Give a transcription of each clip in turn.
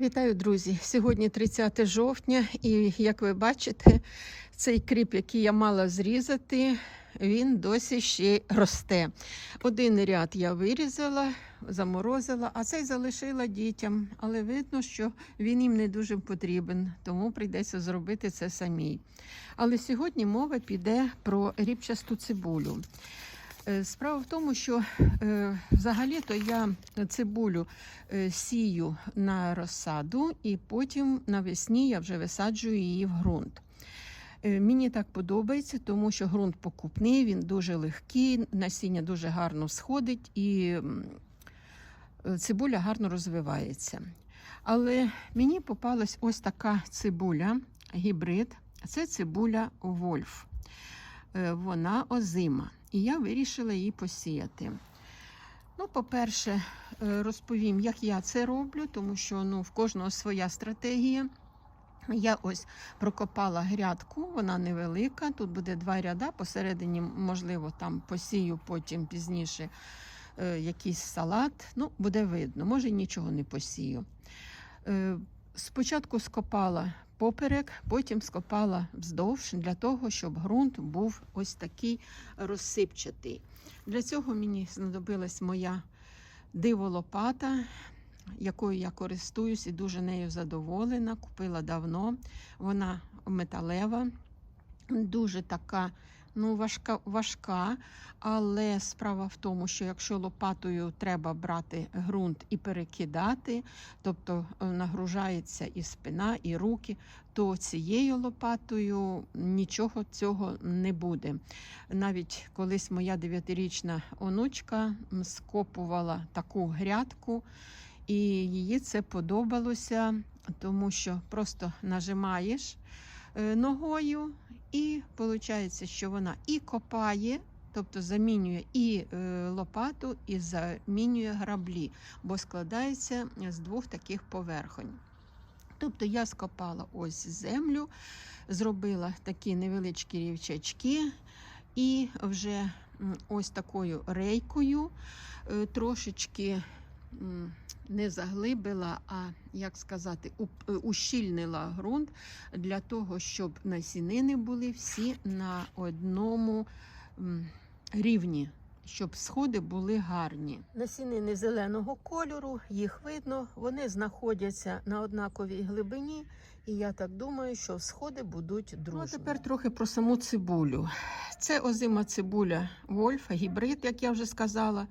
Вітаю, друзі! Сьогодні 30 жовтня, і як ви бачите, цей кріп, який я мала зрізати, він досі ще росте. Один ряд я вирізала, заморозила, а цей залишила дітям. Але видно, що він їм не дуже потрібен, тому прийдеться зробити це самій. Але сьогодні мова піде про ріпчасту цибулю. Е, Справа в тому, що е, взагалі-то я цибулю е, сію на розсаду, і потім навесні я вже висаджую її в ґрунт. Мені так подобається, тому що ґрунт покупний, він дуже легкий, насіння дуже гарно сходить і цибуля гарно розвивається. Але мені попалась ось така цибуля, гібрид. Це цибуля Вольф. Вона озима. І я вирішила її посіяти. Ну, по-перше, е, розповім, як я це роблю, тому що ну, в кожного своя стратегія. Я ось прокопала грядку, вона невелика. Тут буде два ряда. Посередині, можливо, там посію потім пізніше е, якийсь салат. Ну, буде видно, може нічого не посію. Е, спочатку скопала поперек, потім скопала вздовж для того, щоб ґрунт був ось такий розсипчатий. Для цього мені знадобилась моя диволопата, якою я користуюсь і дуже нею задоволена. Купила давно. Вона металева, дуже така. Ну, важка, важка, але справа в тому, що якщо лопатою треба брати ґрунт і перекидати, тобто е, нагружається і спина, і руки, то цією лопатою нічого цього не буде. Навіть колись моя дев'ятирічна онучка скопувала таку грядку, і їй це подобалося, тому що просто нажимаєш е, ногою, і виходить, що вона і копає. Тобто замінює і е, лопату, і замінює граблі, бо складається з двох таких поверхонь. Тобто я скопала ось землю, зробила такі невеличкі рівчачки, і вже ось такою рейкою е, трошечки не заглибила, а як сказати, е, ущільнила ґрунт для того, щоб насінини були всі на одному рівні. Щоб сходи були гарні. Насінини зеленого кольору, їх видно, вони знаходяться на однаковій глибині, і я так думаю, що сходи будуть дружні. Ну, а тепер трохи про саму цибулю. Це озима цибуля Вольф, гібрид, як я вже сказала.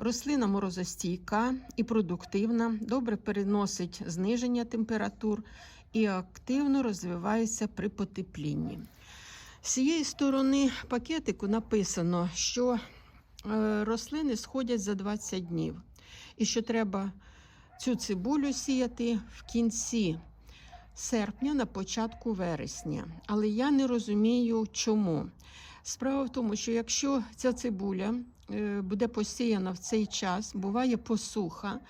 Рослина морозостійка і продуктивна, добре переносить зниження температур і активно розвивається при потеплінні. З цієї сторони пакетику написано, що е, рослини сходять за 20 днів, і що треба цю цибулю сіяти в кінці серпня, на початку вересня. Але я не розумію, чому. Справа в тому, що якщо ця цибуля буде посіяна в цей час, буває посуха,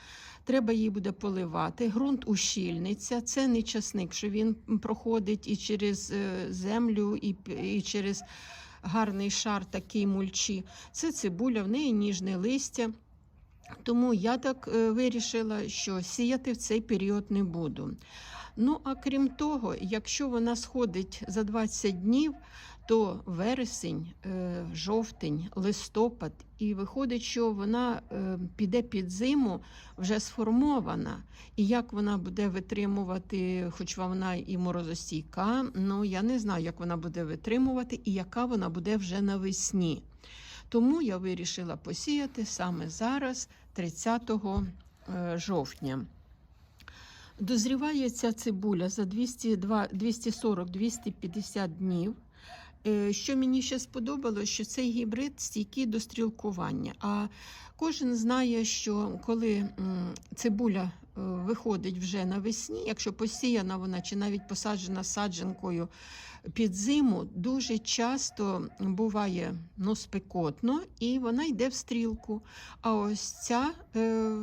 треба її буде поливати, ґрунт ущільниться. Це не часник, що він проходить і через е, землю, і, і через гарний шар такий мульчі. Це цибуля, в неї ніжне листя. Тому я так е, вирішила, що сіяти в цей період не буду. Ну, а крім того, якщо вона сходить за 20 днів, то вересень, е, жовтень, листопад, і виходить, що вона е, піде під зиму вже сформована. І як вона буде витримувати, хоч вона і морозостійка, ну я не знаю, як вона буде витримувати і яка вона буде вже навесні. Тому я вирішила посіяти саме зараз, 30 е, жовтня. Дозріває ця цибуля за 240-250 днів. Е, Що мені ще сподобалося, що цей гібрид стійкий до стрілкування. А кожен знає, що коли цибуля е, виходить вже навесні, якщо посіяна вона чи навіть посаджена саджанкою під зиму, дуже часто буває ну, спекотно і вона йде в стрілку. А ось ця е,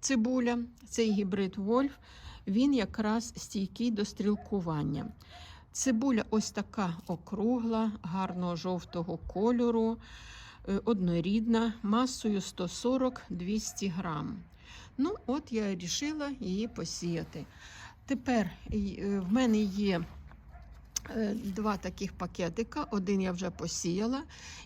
цибуля, цей гібрид Вольф, він якраз стійкий до стрілкування. Цибуля ось така округла, гарного жовтого кольору, е, однорідна, масою 140-200 грам. Ну, от я вирішила її посіяти. Тепер е, в мене є два таких пакетика. Один я вже посіяла,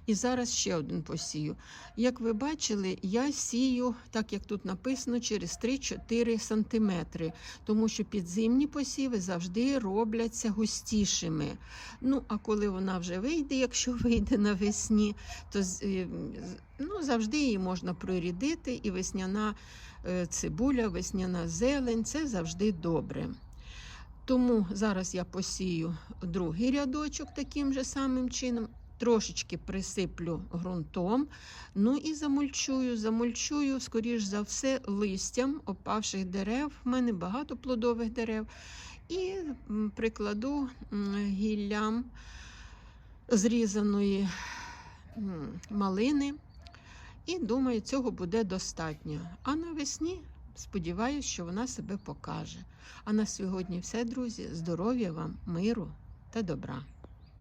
і зараз ще один посію. Як ви бачили, я сію, так як тут написано, через 3-4 сантиметри, тому що підзимні посіви завжди робляться густішими. Ну, а коли вона вже вийде, якщо вийде навесні, то е, ну, завжди її можна прорідити, і весняна е, цибуля, весняна зелень це завжди добре. Тому зараз я посію другий рядочок таким же самим чином. Трошечки присиплю ґрунтом, ну і замульчую. Замульчую, скоріш за все, листям опавших дерев. У мене багато плодових дерев. І прикладу гіллям зрізаної малини. І думаю, цього буде достатньо. А навесні сподіваюся, що вона себе покаже. А на сьогодні все, друзі. Здоров'я вам, миру та добра.